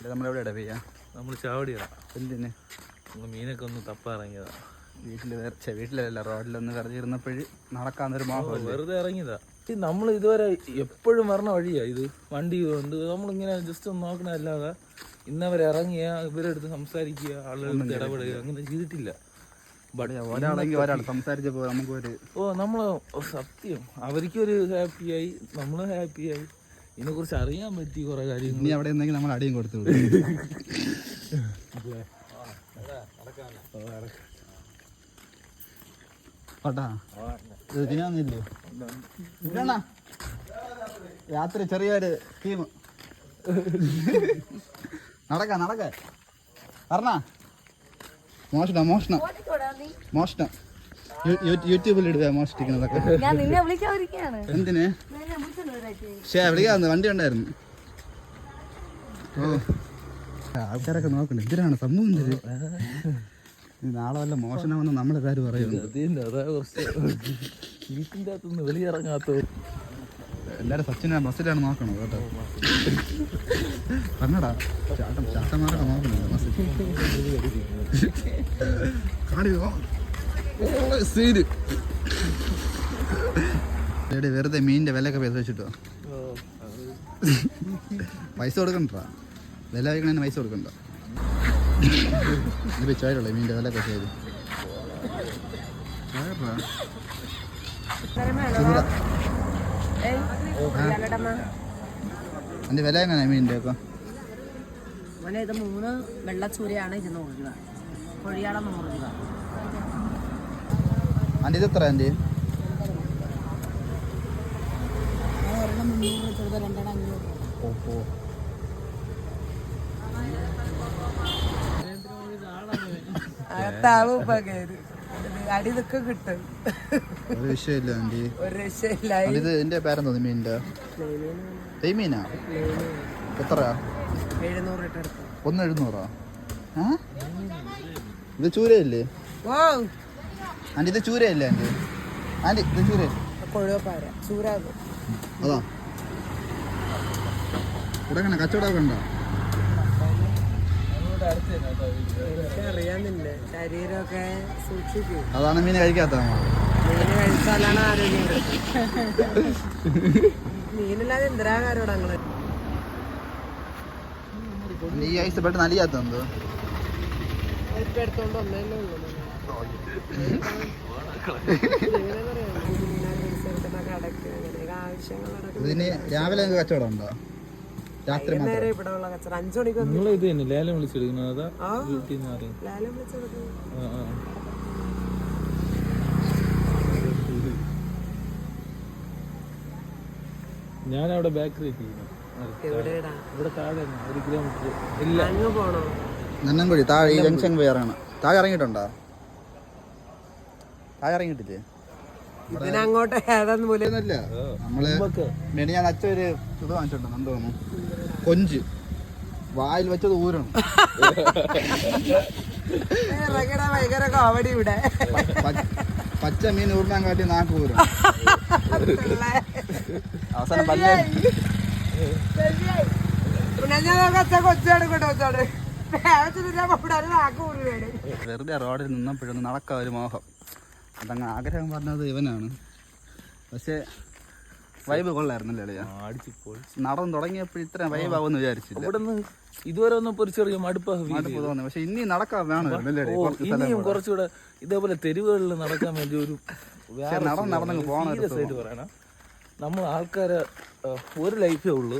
ഇത് നമ്മളെവിടെ ഇടവയ്യ നമ്മൾ ചാവടിയതാ എന്തിന്? നമ്മൾ മീനൊക്കെ ഒന്ന് തപ്പാറങ്ങിയതാ. വീട്ടിൽ വേറെ വീട്ടിലല്ല റോഡിലൊന്ന് നടക്കാൻ നടക്കാന്നൊരു മാഹോ വെറുതെ ഇറങ്ങിയതാ. നമ്മൾ ഇതുവരെ എപ്പോഴും വരണ വഴിയാ ഇത്. വണ്ടി കൊണ്ട് നമ്മളിങ്ങനെ ജസ്റ്റ് ഒന്ന് നോക്കണല്ലാതെ ഇന്നവരെ ഇറങ്ങിയ ഇവരെടുത്ത് സംസാരിക്കുക ആളുകളടുത്ത് ഇടപെടുക അങ്ങനെ ചെയ്തിട്ടില്ല. സംസാരിച്ചപ്പോ ഒരാളെങ്കിൽ ഒരാൾ സംസാരിച്ചപ്പോൾ നമുക്കൊരു ഓ നമ്മൾ സത്യം അവർക്കൊരു ഹാപ്പിയായി നമ്മൾ ഹാപ്പിയായി ഇതിനെ കുറിച്ച് അറിയാൻ പറ്റി കുറെ കാര്യങ്ങൾ നീ അവിടെ എന്തെങ്കിലും നമ്മൾ അടിയും കൊടുത്തു. രാത്രി ചെറിയൊരു സ്കീം നടക്ക നടക്ക. പറഞ്ഞ. മോഷണം മോഷണം മോഷണം യൂ- യൂ- യൂട്യൂബിൽ ഇടുക മോഷ്ടിക്കുന്നതൊക്കെ. ഞാൻ നിന്നെ വിളിക്കാതിരിക്കാണ് എന്തിന്. പക്ഷേ വിളിക്കാന്ന് വണ്ടി ഉണ്ടായിരുന്നു ഓ. ആൾക്കാരൊക്കെ നോക്കണ്ട. എന്തിനാണ് സംഭവം നാളെ വല്ല മോഷണമെന്ന് നമ്മളെല്ലാരും പറയുന്നു. വെളിയിറങ്ങാത്ത എല്ലാരും സച്ചിനെ ബസ്സിലാണ് നോക്കണത് കേട്ടോ. പറഞ്ഞടാ. ചാട്ടം ചാട്ടന്മാരൊക്കെ നോക്കണല്ലോ ബസ്സിൽ കാണിയോ? സീന്. എടി, വെറുതെ മീനിന്റെ വിലയൊക്കെ പൈസ വെച്ചിട്ടോ പൈസ കൊടുക്കണ്ടാ. വില വയ്ക്കണതിന് പൈസ കൊടുക്കണ്ട. ഇത് ചോരല്ലേ മീനിന്റെ വിലയൊക്കെ ചെയ്ത്. അതിന്റെ വില എങ്ങനെ മീനിന്റെ ഒക്കെ? മോനെ ഇത് മൂന്ന് വെള്ളച്ചൂരയാണ് ഇരുന്നൂറ് നൂറ് രൂപ. കൊഴിയാളം നൂറ് രൂപ. ആന്റി ഇത് എത്ര ആന്റി? കിട്ടും. ഒരു വിഷയമില്ല ആന്റി. ഒരു രക്ഷയില്ല. ഇത് മീനിന്റെ? എത്ര എഴുന്നൂറ് ഒന്ന് എഴുന്നൂറാ? ഇത് ചൂരയില്ലേ? ഓ ആന്റി ഇത് ചൂരയല്ലേ ആന്റി? ആന്റി ഇത് ചൂര കൊഴുവപ്പാര ചൂരാകും. അതാ? ഇവിടെ എങ്ങനെ കച്ചവടമൊക്കെ ഉണ്ടോ ശരീരമൊക്കെ സൂക്ഷിക്കും. അതാണ് മീൻ കഴിക്കാത്ത മീൻ കഴിച്ചാലാണ് ആരോഗ്യം. മീനില്ലാതെ എന്തിനാകാരോട് ഞങ്ങൾ ഈ ഐസ് പെട്ടെന്ന് അലിയാത്ത എന്തോ എടുത്തോണ്ട് ഒന്നേ ഉള്ളൂ. ഇതിന് രാവിലെ കച്ചവടം ഉണ്ടോ? രാത്രി നിങ്ങൾ ഇത് തന്നെ ലേലം വിളിച്ചെടുക്കുന്നത് ആ ഞാനവിടെ ബേക്കറി ഇവിടെ താഴെ ഒരു കിലോമീറ്റർ ഇല്ല. അങ്ങ് പോണോ? നന്നൻകുഴി താഴെ ഈ ജംഗ്ഷൻ പോയി താഴെ ഇറങ്ങിയിട്ടുണ്ടോ? താഴെ ഇറങ്ങിയിട്ടില്ലേ ഇതിനങ്ങോട്ട് ഏതാന്ന് പോലും ഇതൊന്നുമില്ല. നമ്മൾ മുമ്പൊക്കെ മെനി ഞാൻ അച്ഛൻ ഒരു ഇത് വാങ്ങിച്ചിട്ടുണ്ട് എന്തോന്നു കൊഞ്ച്. വായിൽ വെച്ചത് ഊരണം ഭയങ്കര കോമഡി ഇവിടെ. പച്ച മീൻ ഊർന്നാൻ കാട്ടി നാക്ക് ഊരും. അവസാനം പല്ല് വെറുതെ റോഡിൽ നിന്നപ്പോഴൊന്ന് നടക്കാൻ ഒരു മോഹം. അതങ്ങ് ആഗ്രഹം പറഞ്ഞത് ഇവനാണ്. പക്ഷേ വൈബ് കൊള്ളായിരുന്നല്ലേ അളിയാ? പൊളിച്ച്. നടന്ന് തുടങ്ങിയപ്പോൾ ഇത്ര വൈബ് ആവുമെന്ന് വിചാരിച്ചില്ല. ഇവിടുന്ന് ഇതുവരെ ഒന്നും ഒരു ചെറിയ മടുപ്പ് മടുപ്പ്. തോന്നി. പക്ഷെ ഇനി നടക്കാൻ വേണം ഇനിയും കുറച്ചുകൂടെ ഇതേപോലെ തെരുവുകളിൽ നടക്കാൻ വേണ്ടി ഒരു വേറെ നടന്ന് നടന്നു പോകണം നമ്മൾ ആൾക്കാരെ ഒരു ലൈഫേ ഉള്ളൂ.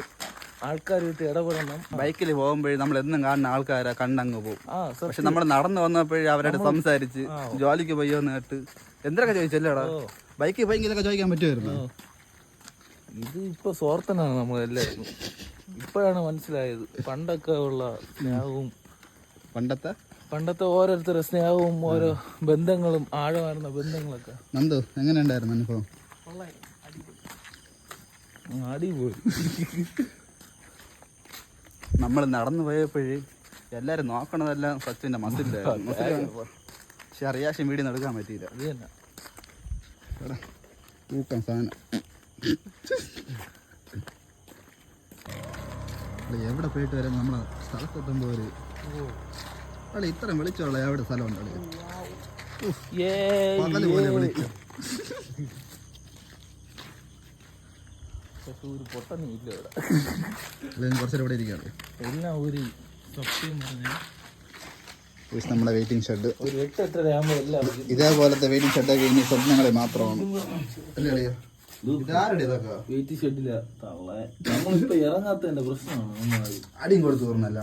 ആൾക്കാരുമായിട്ട് ഇടപെടണം. ബൈക്കിൽ പോകുമ്പോഴേ നമ്മൾ എന്നും കാണുന്ന ആൾക്കാരെ കണ്ടങ്ങ് പോകും പക്ഷെ നമ്മൾ നടന്നു വന്നപ്പോഴേ അവരോട് സംസാരിച്ച് ജോലിക്ക് പോയോ നേട്ട് എന്തൊക്കെ ചോദിച്ചല്ലേടാ? ബൈക്കിൽ പോയെങ്കിലൊക്കെ ചോദിക്കാൻ പറ്റുമായിരുന്നു? ഇത് ഇപ്പൊ സ്വാർത്ഥനാണ് നമ്മളെല്ലാവരും ഇപ്പോഴാണ് മനസ്സിലായത്. പണ്ടൊക്കെ ഉള്ള സ്നേഹവും പണ്ടത്തെ? പണ്ടത്തെ ഓരോരുത്തരുടെ സ്നേഹവും ഓരോ ബന്ധങ്ങളും ആഴമായിരുന്ന ബന്ധങ്ങളൊക്കെ. നന്ദു എങ്ങനെ ഉണ്ടായിരുന്നു അനുഭവം അടിപോയി നമ്മൾ നടന്നു പോയപ്പോഴേ എല്ലാരും നോക്കണതെല്ലാം സച്ചിന്റെ മസിലായിരുന്നു പക്ഷെ അറിയാശം വീടി നടക്കാൻ പറ്റിയില്ല. തൂക്കം സാധനം. എവിടെ പോയിട്ട് വരാൻ നമ്മളെ സ്ഥലത്തെത്തുമ്പോൾ ഒരു ഇത്ര ഇത്രയും വെളിച്ചമുള്ള എവിടെ സ്ഥലം ഉണ്ടോ പകൽ പോലെ വിളിക്കും. പക്ഷെ ഒരു പൊട്ടനില്ല ഇവിടെ. കുറച്ചേരം ഇവിടെ ഇരിക്കുകയാണ് എല്ലാം ഒരു സത്യം പറഞ്ഞാൽ നമ്മുടെ വെയിറ്റിംഗ് ഷെഡ് ഒരു എട്ട് എട്ടര ആകുമ്പോൾ എല്ലാം ഇതേപോലത്തെ വെയിറ്റിംഗ് ഷെഡൊക്കെ ഇനി സ്വപ്നങ്ങളെ മാത്രമാണ്. അല്ലേ അളിയ? ഇതാരുടെ ഇതൊക്കെ? വെയിറ്റ് ഷെഡില്ല തള്ള. നമ്മളിപ്പോ ഇറങ്ങാത്തതിന്റെ പ്രശ്നമാണ് അടിയും കൊടുത്തു പറഞ്ഞല്ല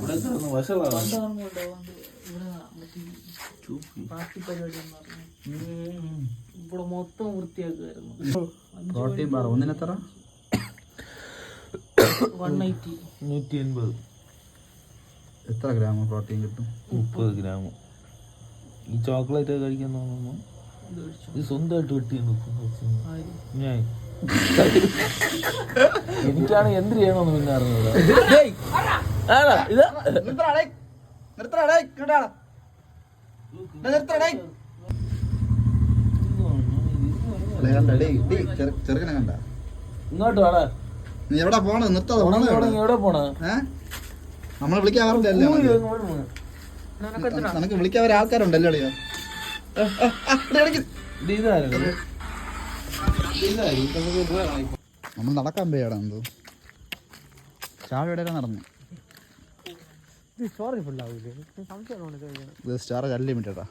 ഇവിടെ മൊത്തം വൃത്തിയാക്കുമായിരുന്നു പ്രോട്ടീൻ ബാർ ഒന്നിനെത്ര? നൂറ്റി എൺപത് എത്ര ഗ്രാം പ്രോട്ടീൻ കിട്ടും? മുപ്പത് ഗ്രാം ഈ ചോക്ലേറ്റ് ഒക്കെ കഴിക്കാൻ തോന്നുന്നു. ഇത് സ്വന്തമായിട്ട് വെട്ടി ഞാൻ. എനിക്കാണ് എന്ത് ചെയ്യണമെന്ന് പിന്നെ അറിഞ്ഞത് ആടാ ഇതാ? ചെറുക്കനെ കണ്ട. ഇങ്ങോട്ട് വേടാ. നീ എവിടെ പോണത്? നിർത്താതെ പോണത് എവിടെ? എവിടെ പോണ? നമ്മളെ വിളിക്കാറുണ്ടല്ലേ നിനക്ക് വിളിക്കാൻ വരെ ആൾക്കാരുണ്ടല്ലോ അളിയോ നമ്മൾ നടക്കാൻ പോയാടാ എന്തോ. ചാവി എവിടെ നടന്നു? സോറി ഫുള്ളാവൂലേ സംശയം ഇത് സ്റ്റാർ അൺലിമിറ്റഡാ